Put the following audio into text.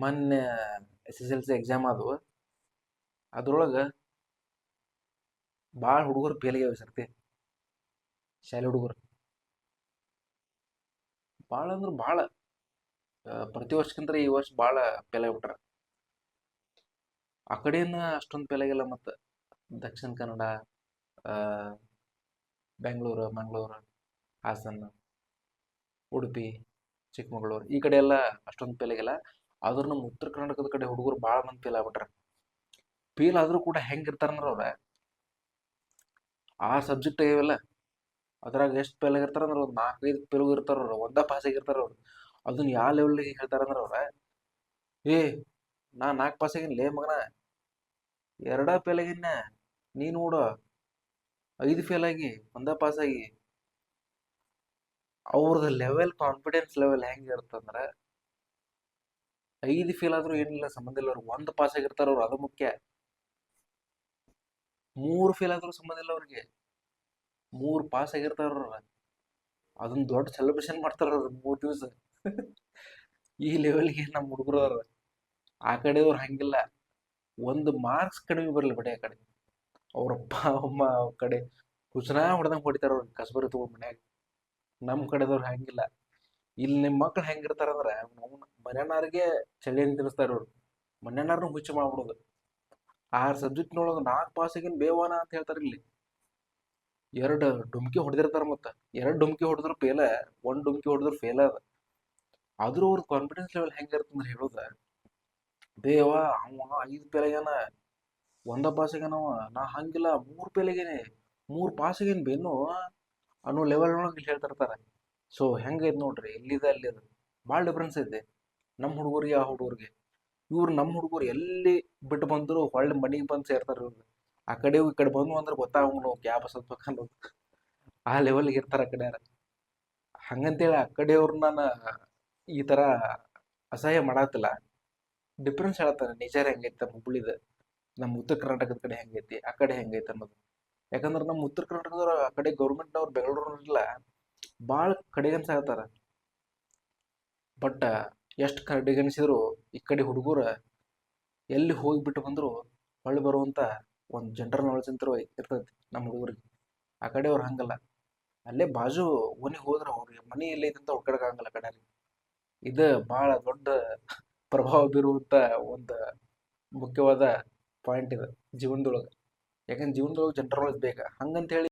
ಮೊನ್ನೆ S S L C exam ಆದವು ಅದ್ರೊಳಗೆ ಭಾಳ ಹುಡುಗರು ಫೇಲ್ ಆಗ್ಯಾವ ಸರ್ತಿ. ಶಾಲೆ ಹುಡುಗರು. ಭಾಳ ಅಂದ್ರೆ ಭಾಳ ಪ್ರತಿ ವರ್ಷಕ್ಕಿಂತ ಈ ವರ್ಷ ಭಾಳ ಫೇಲ್ ಆಗ್ಬಿಟ್ರ ಆ ಕಡೆಯಿಂದ ಅಷ್ಟೊಂದು ಫೇಲ್ ಆಗಿಲ್ಲ ಮತ್ತು. ದಕ್ಷಿಣ ಕನ್ನಡ ಬೆಂಗಳೂರು, ಮಂಗಳೂರು, ಹಾಸನ, ಉಡುಪಿ, ಚಿಕ್ಕಮಗಳೂರು ಈ ಕಡೆ ಎಲ್ಲ ಅಷ್ಟೊಂದು ಫೇಲ್ ಆದ್ರೂ ನಮ್ಮ ಉತ್ತರ ಕರ್ನಾಟಕದ ಕಡೆ ಹುಡುಗರು ಭಾಳ ಮಂದಿ ಫೇಲ್ ಆಗ್ಬಿಟ್ರ. ಫೇಲ್ ಆದ್ರೂ ಕೂಡ ಹೆಂಗಿರ್ತಾರಂದ್ರೆ ಅವ್ರ. ಆ ಸಬ್ಜೆಕ್ಟ್ ಇವೆಲ್ಲ. ಅದ್ರಾಗ ಎಷ್ಟು ಫೇಲ್ ಆಗಿರ್ತಾರ ಅಂದ್ರೆ ಒಂದು ನಾಲ್ಕೈದು ಫೇಲ್ ಇರ್ತಾರ ಅವ್ರು, ಒಂದ ಪಾಸ್ ಆಗಿರ್ತಾರ ಅವ್ರು. ಅದನ್ನ ಯಾವ ಲೆವೆಲ್ಗೆ ಹೇಳ್ತಾರಂದ್ರೆ ಅವ್ರ. ಏ, ನಾ ನಾಲ್ಕು ಪಾಸ್ ಆಗಿನ, ಲೇ ಮಗನ. ಎರಡ ಫೇಲ್ ಆಗಿನ ನೀ ನೋಡು ಐದು ಫೇಲ್ ಆಗಿ, ಒಂದ ಪಾಸ್ ಆಗಿ. ಅವ್ರದ್ದು ಲೆವೆಲ್ ಕಾನ್ಫಿಡೆನ್ಸ್ ಲೆವೆಲ್ ಹೆಂಗಿರ್ತಂದ್ರ ಐದು ಫೇಲ್ ಆದ್ರೂ ಏನಿಲ್ಲ ಸಂಬಂಧ ಇಲ್ಲ. ಅವ್ರಿಗೆ ಒಂದು ಪಾಸ್ ಆಗಿರ್ತಾರ, ಅವ್ರು ಅದು ಮುಖ್ಯ. ಮೂರು ಫೇಲ್ ಆದ್ರೂ ಸಂಬಂಧ ಇಲ್ಲ ಅವ್ರಿಗೆ. ಮೂರು ಪಾಸ್ ಆಗಿರ್ತಾರ ಅದೊಂದು ದೊಡ್ಡ ಸೆಲೆಬ್ರೇಷನ್ ಮಾಡ್ತಾರ ಅವ್ರು ಮೂರು ದಿವಸ. ಈ ಲೆವೆಲ್ಗೆ ನಮ್ಮ ಹುಡುಗರು ಅವ್ರ. ಆ ಕಡೆಯವ್ರು ಹಂಗಿಲ್ಲ. ಒಂದು ಮಾರ್ಕ್ಸ್ ಕಡಿಮೆ ಬರಲಿ ಬಿಡಿ ಆ ಕಡೆ. ಅವ್ರಪ್ಪ ಅಮ್ಮ ಅವ್ರ ಕಡೆ. ಹುಸನ ಹೊಡೆದಂಗೆ ಹೊಡಿತಾರ ಅವ್ರಿಗೆ ಕಸಬರಿ ತಗೊಂಡ್ ಮನ್ಯಾಗ. ನಮ್ಮ ಕಡೆದವ್ರು ಹಂಗಿಲ್ಲ. ಇಲ್ಲಿ ನಿಮ್ಮ ಮಕ್ಳು ಹೆಂಗಿರ್ತಾರಂದ್ರ ಮನೆಯವ್ರಿಗೆ ಚಳಿ ಅಂತ ತಿನ್ನಿಸ್ತಾರ ಅವ್ರು ಮನೆಯವ್ರನ್ನ ಹುಚ್ಚು ಮಾಡ್ಬಿಡೋದು. ಆರು ಸಬ್ಜೆಕ್ಟ್ನೊಳಗೆ ನಾಲ್ಕು ಪಾಸ್ ಆಗಿನ ಬೇವಾನ ಅಂತ ಹೇಳ್ತಾರೆ ಇಲ್ಲಿ. ಎರಡು ಡುಮ್ಕಿ ಹೊಡೆದಿರ್ತಾರ ಮತ್ತೆ. ಎರಡು ಡುಮ್ಕಿ ಹೊಡೆದ್ರು ಫೇಲ ಒಂದ್ ಡುಮ್ಕಿ ಹೊಡೆದ್ರು ಫೇಲ ಅದ. ಆದ್ರೂ ಅವ್ರ ಕಾನ್ಫಿಡೆನ್ಸ್ ಲೆವೆಲ್ ಹೆಂಗಿರ್ತಂದ್ರೆ ಹೇಳೋದ, ಬೇವ ಅವ ಐದು ಪೇಲೆಗೇನ ಒಂದ ಪಾಸ್ ಆಗ್ಯಾನವ ನಾ ಹಂಗಿಲ್ಲ, ಮೂರು ಪೇಲೆಗೇನೆ ಮೂರು ಮೂರ್ ಪಾಸ್ ಆಗ್ಯಾನ ಬೇನು ಅನ್ನೋ ಲೆವೆಲ್ ಒಳಗೆ ಹೇಳ್ತಿರ್ತಾರ. ಸೊ ಹೆಂಗೈತೆ ನೋಡ್ರಿ? ಇಲ್ಲಿದೆ ಅಲ್ಲಿ ಅದು? ಭಾಳ ಡಿಫ್ರೆನ್ಸ್ ಐತೆ. ನಮ್ಮ ಹುಡುಗರಿಗೆ, ಆ ಹುಡುಗರಿಗೆ. ಇವ್ರು ನಮ್ಮ ಹುಡುಗರು ಎಲ್ಲಿ ಬಿಟ್ಟು ಬಂದರು ಹೊಳ್ಳಿ ಮನೆಗೆ ಬಂದು ಸೇರ್ತಾರೆ ಇವ್ರು. ಆ ಕಡೆ ಈ ಕಡೆ ಬಂದು ಅಂದ್ರೆ ಗೊತ್ತಾಗಂಗಿಲ್ಲ ಕ್ಯಾಬ್ ಅನ್ನೋದು. ಆ ಲೆವೆಲ್ಗೆ ಇರ್ತಾರೆ ಆ ಕಡೆ ಹಂಗಂತೇಳಿ ಆ ಕಡೆಯವ್ರನ್ನ ನಾನು ಈ ಥರ ಅಸಹ್ಯ ಮಾಡತ್ತಿಲ್ಲ ಡಿಫ್ರೆನ್ಸ್ ಹೇಳತ್ತಾರೆ ನೇಚರ್ ಹೆಂಗೈತೆ ನಮ್ಮ ಹುಬ್ಳಿದ? ನಮ್ಮ ಉತ್ತರ ಕರ್ನಾಟಕದ ಕಡೆ ಹೆಂಗೈತಿ? ಆ ಕಡೆ ಹೆಂಗೈತೆ ಅನ್ನೋದು. ಯಾಕಂದ್ರೆ ನಮ್ಮ ಉತ್ತರ ಕರ್ನಾಟಕದವ್ರು ಆ ಕಡೆ ಗೌರ್ಮೆಂಟ್ನವ್ರು ಬೆಂಗಳೂರಿಲ್ಲ ಭಾಳ ಕಡೆಗನ್ಸಾಗತ್ತಾರ ಬಟ್ ಎಷ್ಟು ಕಡೆಗಣಿಸಿದ್ರು ಈ ಕಡೆ ಹುಡುಗರು ಎಲ್ಲಿ ಹೋಗಿಬಿಟ್ಟು ಬಂದ್ರು ಹೊಳ್ಳಿ ಬರುವಂತ ಒಂದು ಜನರಲ್ ನಾಲೆಜ್ ಅಂತ ಇರ್ತೈತಿ ನಮ್ಮ ಹುಡುಗರಿಗೆ. ಆ ಕಡೆ ಅವ್ರು ಹಂಗಲ್ಲ. ಅಲ್ಲೇ ಬಾಜು ಓನಿಗೆ ಹೋದ್ರೆ ಅವ್ರಿಗೆ ಮನೆ ಎಲ್ಲೈತೆ ಅಂತ ಹುಡ್ಕಡಕ್ಕಾಗಲ್ಲ ಕಡೆ ಇದು ಭಾಳ ದೊಡ್ಡ ಪ್ರಭಾವ ಬೀರುವಂತ ಒಂದು ಮುಖ್ಯವಾದ ಪಾಯಿಂಟ್ ಇದು ಜೀವನದೊಳಗೆ. ಯಾಕಂದ್ರೆ ಜೀವನದೊಳಗೆ ಜನರಲ್ ನಾಲೆಜ್ ಬೇಕಾ. ಹಂಗಂತ ಹೇಳಿ